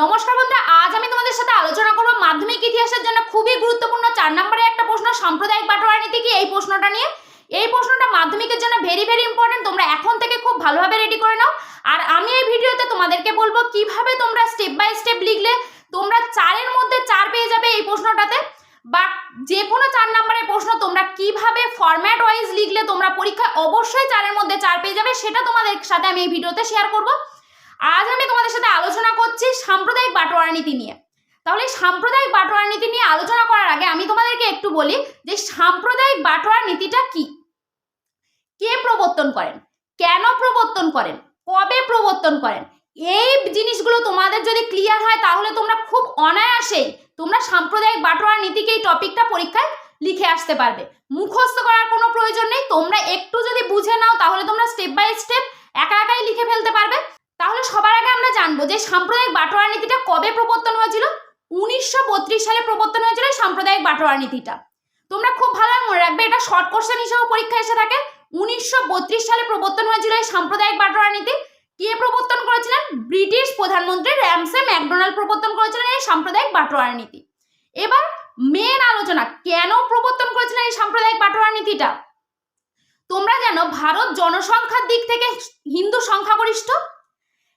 নমস্কার বন্ধুরা, আজ আমি তোমাদের সাথে আলোচনা করব মাধ্যমিক ইতিহাসের জন্য খুবই গুরুত্বপূর্ণ চার নম্বরে একটা প্রশ্ন, সাম্প্রদায়িক বাটোয়ারা নীতি কি? এই প্রশ্নটা নিয়ে। এই প্রশ্নটা মাধ্যমিকের জন্য ভেরি ভেরি ইম্পর্টেন্ট তোমরা এখন থেকে খুব ভালোভাবে রেডি করে নাও। আর আমি এই ভিডিওতে তোমাদেরকে বলব কীভাবে তোমরা স্টেপ বাই স্টেপ লিখলে তোমরা চারের মধ্যে চার পেয়ে যাবে এই প্রশ্নটাতে। বা যে কোনো চার নম্বরের প্রশ্ন তোমরা কীভাবে ফরম্যাট ওয়াইজ লিখলে তোমরা পরীক্ষায় অবশ্যই চারের মধ্যে চার পেয়ে যাবে, সেটা তোমাদের সাথে আমি এই ভিডিওতে শেয়ার করব। আজ আমি তোমাদের সাথে আলোচনা করছি সাম্প্রদায়িক বাটোয়ারা নীতি নিয়ে। তাহলে সাম্প্রদায়িক বাটোয়ারা নীতি নিয়ে আলোচনা করার আগে আমি তোমাদেরকে একটু বলি যে সাম্প্রদায়িক বাটোয়ারা নীতিটা কি? কে প্রবর্তন করেন? কেন প্রবর্তন করেন? কবে প্রবর্তন করেন? এই জিনিসগুলো তোমাদের যদি ক্লিয়ার হয়, তাহলে তোমরা খুব অনায়াসেই তোমরা সাম্প্রদায়িক বাটোয়ারা নীতিকে এই টপিকটা পরীক্ষায় লিখে আসতে পারবে। মুখস্থ করার কোনো প্রয়োজন নেই। তোমরা একটু যদি বুঝে নাও, তাহলে তোমরা স্টেপ বাই স্টেপ একা একাই লিখে ফেলতে পারবে। তাহলে সবার আগে আমরা জানব যে সাম্প্রদায়িক বাটোয়ারা নীতিটা কবে প্রবর্তন হয়েছিল? উনিশশো বত্রিশ সালে প্রবর্তন হয়েছিল সাম্প্রদায়িক বাটোয়ারা নীতিটা। তোমরা খুব ভালো মনে রাখবে, এটা শর্ট কোশ্চেন হিসেবে পরীক্ষা এসে থাকে। উনিশশো বত্রিশ সালে প্রবর্তন হয়েছিল এই সাম্প্রদায়িক বাটোয়ারা নীতি। কে প্রবর্তন করেছিলেন? ব্রিটিশ প্রধানমন্ত্রী র্যামসে ম্যাকডোনাল্ড প্রবর্তন করেছিলেন এই সাম্প্রদায়িক বাটোয়ারা নীতি। এবার মেন আলোচনা, কেন প্রবর্তন করেছিলেন এই সাম্প্রদায়িক বাটোয়ারা নীতিটা? তোমরা জানো, ভারত জনসংখ্যার দিক থেকে হিন্দু সংখ্যাগরিষ্ঠ।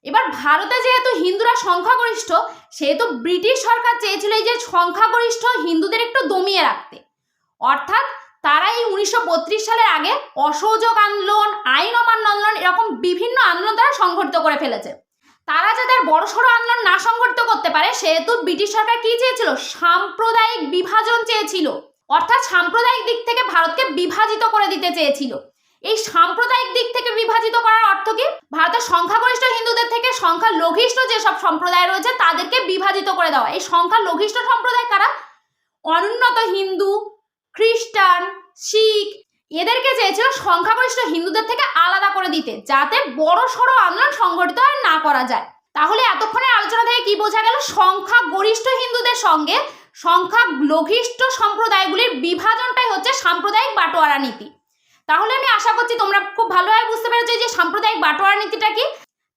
এবার ভারতে যেহেতু হিন্দুরা সংখ্যাগরিষ্ঠ, সেহেতু ব্রিটিশ সরকার চেয়েছিল এই যে সংখ্যাগরিষ্ঠ হিন্দুদের একটু দমিয়ে রাখতে। অর্থাৎ তারা এই উনিশশো সালের আগে অসহযোগ আন্দোলন, আইন অমান্য আন্দোলন এরকম বিভিন্ন আন্দোলন তারা সংঘটিত করে ফেলেছে। তারা যাদের বড় সড়ো আন্দোলন না সংঘটিত করতে পারে, সেহেতু ব্রিটিশ সরকার কি চেয়েছিল? সাম্প্রদায়িক বিভাজন চেয়েছিল। অর্থাৎ সাম্প্রদায়িক দিক থেকে ভারতকে বিভাজিত করে দিতে চেয়েছিল। এই সাম্প্রদায়িক দিক থেকে বিভাজিত করার অর্থ কি? ভারতের সংখ্যাগরিষ্ঠ হিন্দুদের থেকে সংখ্যা লঘিষ্ঠ যেসব সম্প্রদায় রয়েছে, তাদেরকে বিভাজিত করে দেওয়া। এই সংখ্যা লঘিষ্ঠ সম্প্রদায় কারা? অনুন্নত হিন্দু, খ্রিস্টান, শিখ, এদেরকে চেয়েছিল সংখ্যাগরিষ্ঠ হিন্দুদের থেকে আলাদা করে দিতে, যাতে বড় সড়ো আন্দোলন সংগঠিত আর না করা যায়। তাহলে এতক্ষণের আলোচনা থেকে কি বোঝা গেল? সংখ্যা গরিষ্ঠ হিন্দুদের সঙ্গে সংখ্যা লঘিষ্ঠ সম্প্রদায়গুলির বিভাজনটাই হচ্ছে সাম্প্রদায়িক বাটোয়ারা নীতি। তাহলে আমি আশা করছি তোমরা খুব ভালোভাবে বুঝতে পেরেছ যে সাম্প্রদায়িক বাটোয়ারা নীতিটা কি?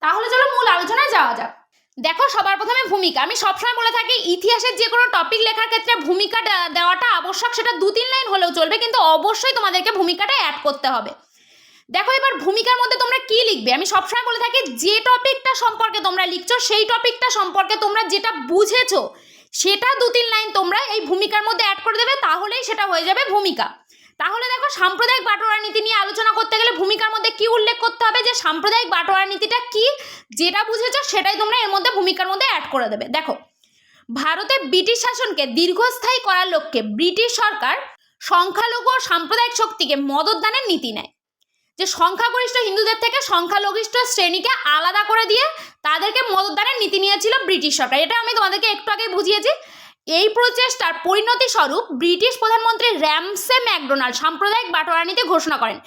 তাহলে চলো মূল আলোচনায় যাওয়া যাক। দেখো, সবার প্রথমে ভূমিকা। আমি সবসময় বলে থাকি, ইতিহাসের যে কোনো টপিক লেখার ক্ষেত্রে ভূমিকা দেওয়াটা আবশ্যক, সেটা দু তিন লাইন হলেও চলবে, কিন্তু অবশ্যই তোমাদেরকে ভূমিকাটা অ্যাড করতে হবে। দেখো, এবার ভূমিকার মধ্যে তোমরা কি লিখবে? আমি সবসময় বলে থাকি, যে টপিকটা সম্পর্কে তোমরা লিখছো, সেই টপিকটা সম্পর্কে তোমরা যেটা বুঝেছ, সেটা দু তিন লাইন তোমরা এই ভূমিকার মধ্যে অ্যাড করে দেবে, তাহলেই সেটা হয়ে যাবে ভূমিকা। তাহলে দেখো সাম্প্রদায়িক বাটোয়ারা নীতি নিয়ে আলোচনা করতে গেলে ভূমিকার মধ্যে কি উল্লেখ করতে হবে? যে সাম্প্রদায়িক বাটোয়ারা নীতিটা কি? যেটা বুঝেছ সেটাই তোমরা এর মধ্যে ভূমিকার মধ্যে অ্যাড করে দেবে। দেখো, ভারতে ব্রিটিশ শাসনকে দীর্ঘস্থায়ী করার লক্ষ্যে ব্রিটিশ সরকার সংখ্যালঘু ও সাম্প্রদায়িক শক্তিকে মদতদানের নীতি নেয়। যে সংখ্যাগরিষ্ঠ হিন্দুদের থেকে সংখ্যালঘিষ্ঠ শ্রেণীকে আলাদা করে দিয়ে তাদেরকে মদতদানের নীতি নিয়েছিল ব্রিটিশ সরকার। এটা আমি তোমাদেরকে একটু আগে বুঝিয়েছি। এই প্রচেষ্টার পরিণতি স্বরূপ ব্রিটিশ প্রধানমন্ত্রী র্যামসে ম্যাকডোনাল্ড সাম্প্রদায়িক বাটোয়ারা নীতি ঘোষণা করেন।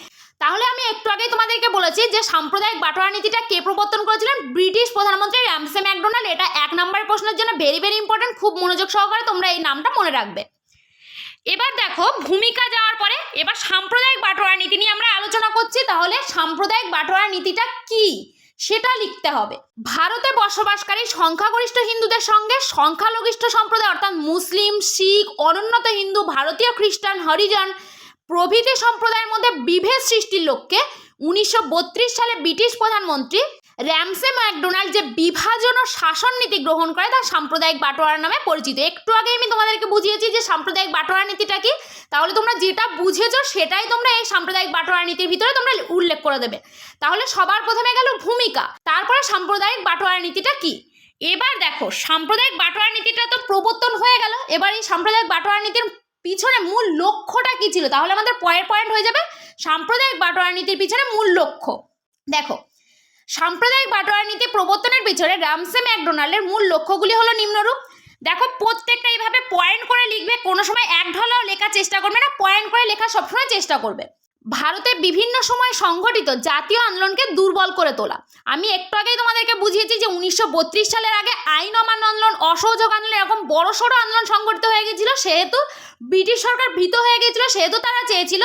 তাহলে আমি একটু আগেই তোমাদেরকে বলেছি যে সাম্প্রদায়িক বাটোয়ারা নীতিটা কে প্রবর্তন করেছিলেন? ব্রিটিশ প্রধানমন্ত্রী র্যামসে ম্যাকডোনাল্ড। এটা এক নম্বরের প্রশ্নের জন্য ভেরি ভেরি ইম্পর্টেন্ট খুব মনোযোগ সহকারে তোমরা এই নামটা মনে রাখবে। এবার দেখো, ভূমিকা যাওয়ার পরে এবার সাম্প্রদায়িক বাটোয়ারা নীতি নিয়ে আমরা আলোচনা করছি। তাহলে সাম্প্রদায়িক বাটোয়ারা নীতিটা কি? সেটা লিখতে হবে। ভারতে বসবাসকারী সংখ্যাগরিষ্ঠ হিন্দুদের সঙ্গে সংখ্যালঘিষ্ঠ সম্প্রদায়, অর্থাৎ মুসলিম, শিখ অনুন্নত হিন্দু, ভারতীয় খ্রিস্টান, হরিজন প্রভৃতি সম্প্রদায়ের মধ্যে বিভেদ সৃষ্টির লক্ষ্যে উনিশশো বত্রিশ সালে ব্রিটিশ প্রধানমন্ত্রী র্যামসে ম্যাকডোনাল্ড যে বিভাজন ও শাসন নীতি গ্রহণ করে তা সাম্প্রদায়িক বাটোয়ারা নামে পরিচিত। একটু আগে আমি তোমাদেরকে বুঝিয়েছি যে সাম্প্রদায়িক বাটোয়ারা নীতিটা কি? তাহলে তোমরা যেটা বুঝেছ সেটাই তোমরা এই সাম্প্রদায়িক বাটোয়ারা নীতির ভিতরে তোমরা উল্লেখ করে দেবে। তাহলে সবার প্রথমে গেল ভূমিকা, তারপরে সাম্প্রদায়িক বাটোয়ারা নীতিটা কি? এবার দেখো, সাম্প্রদায়িক বাটোয়ারা নীতিটা তো প্রবর্তন হয়ে গেল, এবার এই সাম্প্রদায়িক বাটোয়ারা নীতির পিছনে মূল লক্ষ্যটা কি ছিল? তাহলে আমাদের পয়েন্ট পয়েন্ট হয়ে যাবে, সাম্প্রদায়িক বাটোয়ারা নীতির পিছনে মূল লক্ষ্য। দেখো সাম্প্রদায়িক বাটোয়ারা নীতি প্রবর্তনের পিছনে রামসে ম্যাকডোনাল্ডের মূল লক্ষ্যগুলি হলো নিম্নরূপ। দেখো, প্রত্যেকটা এইভাবে পয়েন্ট করে লিখবে, কোনো সময় এক ঢলাও লেখার চেষ্টা করবে না পয়েন্ট করে লেখা সবসময় চেষ্টা করবে। ভারতে বিভিন্ন সময় সংগঠিত জাতীয় আন্দোলনকে দুর্বল করে তোলা। আমি একটু আগেই তোমাদেরকে বুঝিয়েছি যে উনিশশো বত্রিশ সালের আগে আইন অমান্য আন্দোলন, অসহযোগ আন্দোলন, এরকম বড় সড়ো আন্দোলন সংগঠিত হয়ে গেছিল, সেহেতু ব্রিটিশ সরকার ভীত হয়ে গেছিল, সেহেতু তারা চেয়েছিল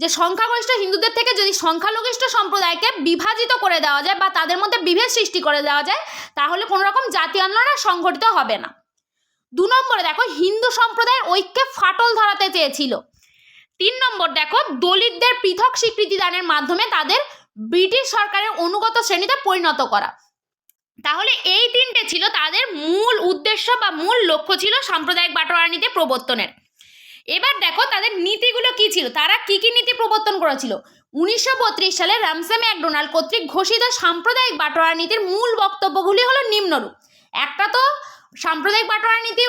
যে সংখ্যাগরিষ্ঠ হিন্দুদের থেকে যদি সংখ্যালঘিষ্ঠ সম্প্রদায়কে বিভাজিত করে দেওয়া যায় বা তাদের মধ্যে বিভেদ সৃষ্টি করে দেওয়া যায়, তাহলে কোনো রকম জাতি আন্দোলন সংঘটিত হবে না। দু নম্বরে দেখো, হিন্দু সম্প্রদায়ের ঐক্যে ফাটল ধরাতে চেয়েছিল। তিন নম্বর দেখো, দলিতদের পৃথক স্বীকৃতি দানের মাধ্যমে তাদের ব্রিটিশ সরকারের অনুগত শ্রেণীতে পরিণত করা। তাহলে এই তিনটে ছিল তাদের মূল উদ্দেশ্য বা মূল লক্ষ্য ছিল সাম্প্রদায়িক বাটোয়ারা নীতি প্রবর্তনের। এবার দেখো তাদের নীতিগুলো কি ছিল? তারা কি কি নীতি প্রবর্তন করেছিল? উনিশশো বত্রিশ সালে রামসে ম্যাকডোনাল্ড কর্তৃক ঘোষিত সাম্প্রদায়িক বাটোয়ারা নীতির মূল বক্তব্যগুলি হলো নিম্নরূপ। একটা তো সাম্প্রদায়িক বাটোয়ারা নীতি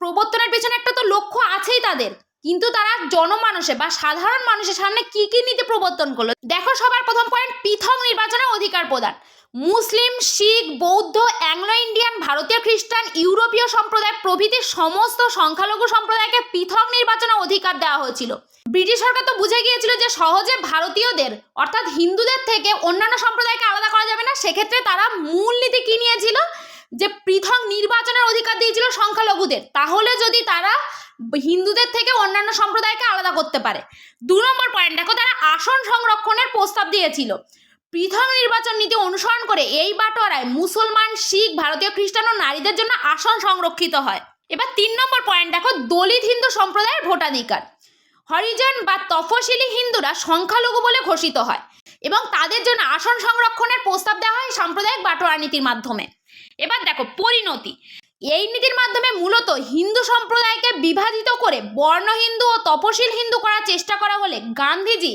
প্রবর্তনের পেছনে একটা তো লক্ষ্য আছেই তাদের। কিন্তু তারা জনমানুষে বা সাধারণ মানুষের সামনে কি কি নীতি প্রবর্তন করল? দেখো সবার প্রথম পয়েন্ট পৃথক নির্বাচনের অধিকার প্রদান। মুসলিম, শিখ, বৌদ্ধ অ্যাংলো ইন্ডিয়ান ভারতীয় খ্রিস্টান, ইউরোপীয় সম্প্রদায় প্রভৃতি সমস্ত সংখ্যালঘু সম্প্রদায়কে পৃথক নির্বাচনের অধিকার দেওয়া হয়েছিল। ব্রিটিশ সরকার তো বুঝে গিয়েছিল যে সহজে ভারতীয়দের, অর্থাৎ হিন্দুদের থেকে অন্যান্য সম্প্রদায়কে আলাদা করা যাবে না। সেক্ষেত্রে তারা মূল নীতি কি নিয়েছিল? যে পৃথক নির্বাচনের অধিকার দিয়েছিল সংখ্যালঘুদের। তাহলে যদি তারা হিন্দুদের থেকে অন্যান্য সম্প্রদায়কে আলাদা করতে পারে। দু নম্বর পয়েন্ট দেখো তারা আসন সংরক্ষণের প্রস্তাব দিয়েছিল। পৃথক নির্বাচন নীতি অনুসরণ করে এই বাটোয়ারায় মুসলমান, শিখ, ভারতীয়, খ্রিস্টান ও নারীদের জন্য আসন সংরক্ষিত হয়। এবার তিন নম্বর পয়েন্ট দেখো দলিত হিন্দু সম্প্রদায়ের ভোটাধিকার। হরিজন বা তফসিলি হিন্দুরা সংখ্যালঘু বলে ঘোষিত হয় এবং তাদের জন্য আসন সংরক্ষণের প্রস্তাব দেওয়া হয় সাম্প্রদায়িক বাটোয়ারা নীতির মাধ্যমে। এবার দেখো পরিণতি। এই নীতির মাধ্যমে মূলত হিন্দু সম্প্রদায়কে বিভাজিত করে বর্ণ হিন্দু ও তপশিল হিন্দু করার চেষ্টা করা হলে গান্ধীজি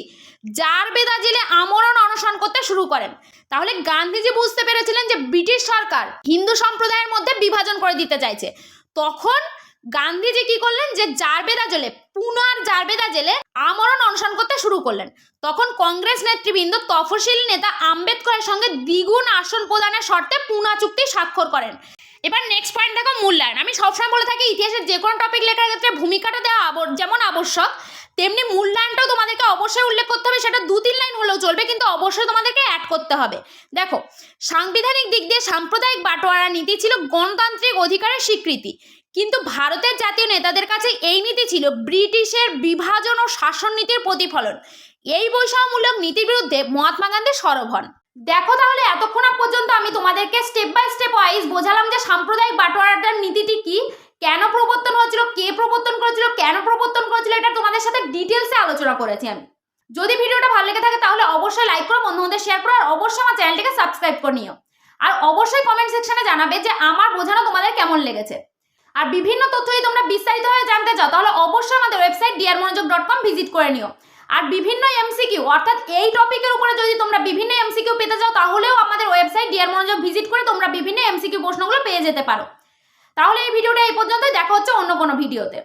জার বেদা জেলে আমরণ অনশন করতে শুরু করেন। তাহলে গান্ধীজি বুঝতে পেরেছিলেন যে ব্রিটিশ সরকার হিন্দু সম্প্রদায়ের মধ্যে বিভাজন করে দিতে চাইছে। তখন গান্ধীজি কি করলেন? যে জারবেদা জেলে, পুনার জারবেদা জেলে আমরণ অনশন করতে শুরু করলেন। তখন কংগ্রেস নেতৃবৃন্দ, তফসিল নেতা আম্বেদকরের সঙ্গে দ্বিগুণ আসন প্রদানের শর্তে পুনা চুক্তি স্বাক্ষর করেন। এবার নেক্সট পয়েন্ট দেখো মূল্যায়ন। আমি সবসময় বলে থাকি, ইতিহাসের যে কোনো টপিক লেখার ক্ষেত্রে ভূমিকাটা দেওয়া যেমন আবশ্যক, তেমনি মূল্যায়নটাও তোমাদেরকে অবশ্যই উল্লেখ করতে হবে। সেটা দু তিন লাইন হলেও চলবে, কিন্তু অবশ্যই তোমাদেরকে অ্যাড করতে হবে। দেখো, সাংবিধানিক দিক দিয়ে সাম্প্রদায়িক বাটোয়ারা নীতি ছিল গণতান্ত্রিক অধিকারের স্বীকৃতি। কিন্তু ভারতের জাতীয় নেতাদের কাছে এই নীতি ছিল ব্রিটিশের বিভাজন ও শাসন নীতির প্রতিফলন। এই বৈষম্যমূলক নীতির বিরুদ্ধে মহাত্মা গান্ধী সরব হন। দেখো তাহলে এতক্ষণ পর্যন্ত আমি তোমাদেরকে স্টেপ বাই স্টেপ ওয়াইজ বোঝালাম যে সাম্প্রদায়িক বাটোয়ারাটার নীতিটি কি, কেন প্রবর্তন হয়েছিল, কে প্রবর্তন করেছিল, কেন প্রবর্তন করেছিল এটা তোমাদের সাথে ডিটেলসে আলোচনা করেছি আমি। যদি ভিডিওটা ভালো লেগে থাকে তাহলে অবশ্যই লাইক করো, বন্ধুদের শেয়ার করো আর অবশ্যই আমার চ্যানেলটিকে সাবস্ক্রাইব করে নিও। আর অবশ্যই কমেন্ট সেকশনে জানাবে যে আমার বোঝানো তোমাদের কেমন লেগেছে। আর বিভিন্ন তথ্য যদি তোমরা বিস্তারিতভাবে জানতে চাও, তাহলে অবশ্যই আমাদের website dear Monojog dot com visit করে নিও। আর বিভিন্ন এমসিকিউ অর্থাৎ এই টপিকের উপরে যদি তোমরা বিভিন্ন এমসিকিউ পেতে চাও, তাহলেও আমাদের ওয়েবসাইট ডিয়ার মনোযোগ ভিজিট করে তোমরা বিভিন্ন এমসিকিউ প্রশ্নগুলো পেয়ে যেতে পারো। তাহলে এই ভিডিওটা এই পর্যন্তই, দেখা হচ্ছে অন্য কোনো ভিডিওতে